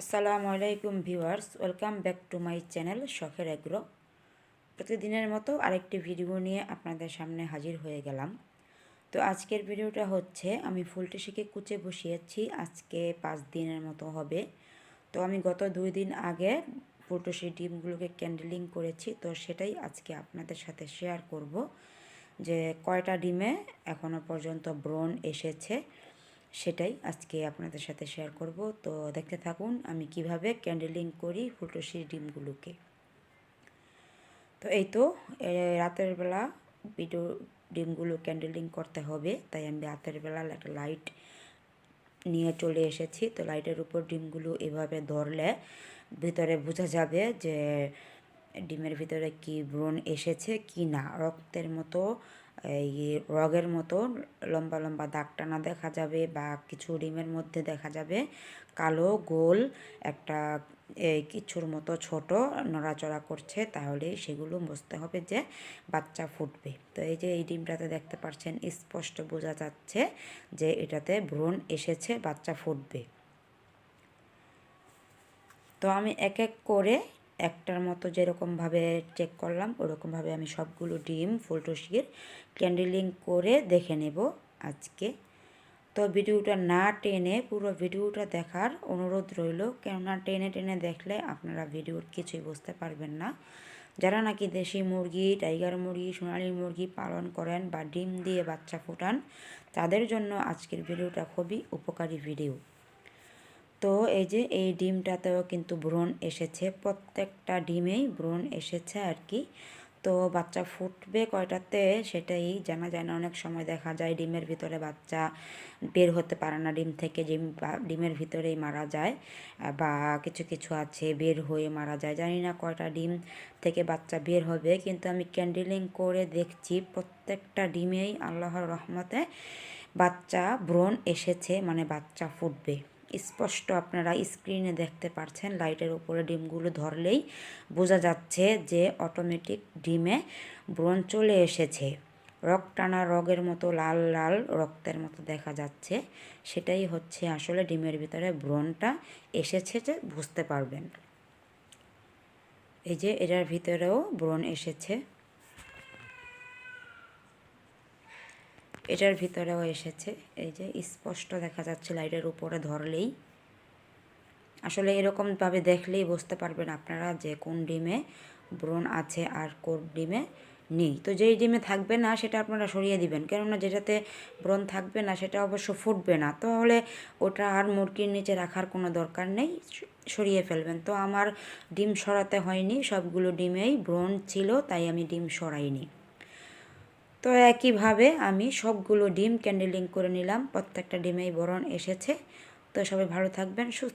আসসালামু আলাইকুম viewers, welcome back to my channel শখের এগ্রো প্রতিদিনের মতো আরেকটি ভিডিও নিয়ে আপনাদের সামনে হাজির হয়ে গেলাম। তো আজকের ভিডিওটা হচ্ছে, আমি ফুলটি শিখে কুচে বসিয়েছি, আজকে পাঁচ দিনের মতো হবে। তো আমি গত দুই দিন আগে ফুলটুসি ডিমগুলোকে ক্যান্ডেলিং করেছি, তো সেটাই আজকে আপনাদের সাথে শেয়ার করব যে কয়টা ডিমে এখনও পর্যন্ত ব্রণ এসেছে। সেটাই আজকে আপনাদের সাথে শেয়ার করব। তো দেখতে থাকুন আমি কীভাবে ক্যান্ডেলিং করি ফুলটুসির ডিমগুলোকে। তো এই তো রাতের বেলা ভিডিও ডিমগুলো ক্যান্ডেলিং করতে হবে, তাই আমি রাতের বেলা একটা লাইট নিয়ে চলে এসেছি। তো লাইটের উপর ডিমগুলো এভাবে ধরলে ভিতরে বোঝা যাবে যে ডিমের ভিতরে কি ব্রণ এসেছে কি না। রক্তের মতো এই রগের মতো লম্বা লম্বা দাগ টানা দেখা যাবে বা কিছু ডিমের মধ্যে দেখা যাবে। কালো, গোল, একটা এই কিছুর মতো ছোট নড়াচড়া করছে, তাহলে সেগুলো বুঝতে হবে যে বাচ্চা ফুটবে। তো এই যে এই ডিমটাতে দেখতে পাচ্ছেন, স্পষ্ট বোঝা যাচ্ছে যে এটাতে ভ্রণ এসেছে, বাচ্চা ফুটবে। তো আমি এক এক করে একটার মতো যেরকমভাবে চেক করলাম, ওরকমভাবে আমি সবগুলো ডিম ফুলটুসির ক্যান্ডেলিং করে দেখে নেব আজকে। তো ভিডিওটা না টেনে, পুরো ভিডিওটা দেখার অনুরোধ রইল। কেননা টেনে টেনে দেখলে আপনারা ভিডিওর কিছুই বুঝতে পারবেন না। যারা নাকি দেশি মুরগি, টাইগার মুরগি, সোনালি মুরগি পালন করেন বা ডিম দিয়ে বাচ্চা ফোটান, তাদের জন্য আজকের ভিডিওটা খুবই উপকারী ভিডিও। তো এই যে এই ডিমটাতেও কিন্তু ব্রণ এসেছে, প্রত্যেকটা ডিমেই ব্রণ এসেছে আর কি। তো বাচ্চা ফুটবে কয়টাতে সেটাই জানা যায় না, অনেক সময় দেখা যায় ডিমের ভিতরে বাচ্চা বের হতে পারে না, ডিম থেকে ডিম ডিমের ভিতরেই মারা যায় বা কিছু কিছু আছে বের হয়ে মারা যায়। জানি না কয়টা ডিম থেকে বাচ্চা বের হবে, কিন্তু আমি ক্যান্ডেলিং করে দেখছি প্রত্যেকটা ডিমেই আল্লাহর রহমতে বাচ্চা ব্রণ এসেছে মানে বাচ্চা ফুটবে। স্পষ্ট আপনারা স্ক্রিনে দেখতে পাচ্ছেন লাইটের উপরে ডিমগুলো ধরলেই বোঝা যাচ্ছে যে অটোমেটিক ডিমে ব্রণ চলে এসেছে। রক টানা রগের মতো লাল লাল রক্তের মতো দেখা যাচ্ছে। সেটাই হচ্ছে আসলে ডিমের ভিতরে ব্রণটা এসেছে যে বুঝতে পারবেন। এই যে এটার ভিতরেও ব্রণ এসেছে। এটার ভিতরেও এসেছে। এই যে স্পষ্ট দেখা যাচ্ছে লাইটের উপরে ধরলেই। আসলে এরকমভাবে দেখলেই বুঝতে পারবেন আপনারা যে কোন ডিমে ব্রণ আছে আর কোন ডিমে নেই। তো যেই ডিমে থাকবে না, সেটা আপনারা সরিয়ে দিবেন। কেননা যেটাতে ব্রণ থাকবে না, সেটা অবশ্য ফুটবে না। তাহলে ওটা আর মুরগির নিচে রাখার কোনো দরকার নেই। সরিয়ে ফেলবেন। তো আমার ডিম সরাতে হয়নি। সবগুলো ডিমেই ব্রণ ছিল, তাই আমি ডিম সরাইনি। তো একইভাবে আমি সবগুলো ডিম ক্যান্ডেলিং করে নিলাম। প্রত্যেকটা ডিমেই বরণ এসেছে। তো সবাই ভালো থাকবেন, সুস্থ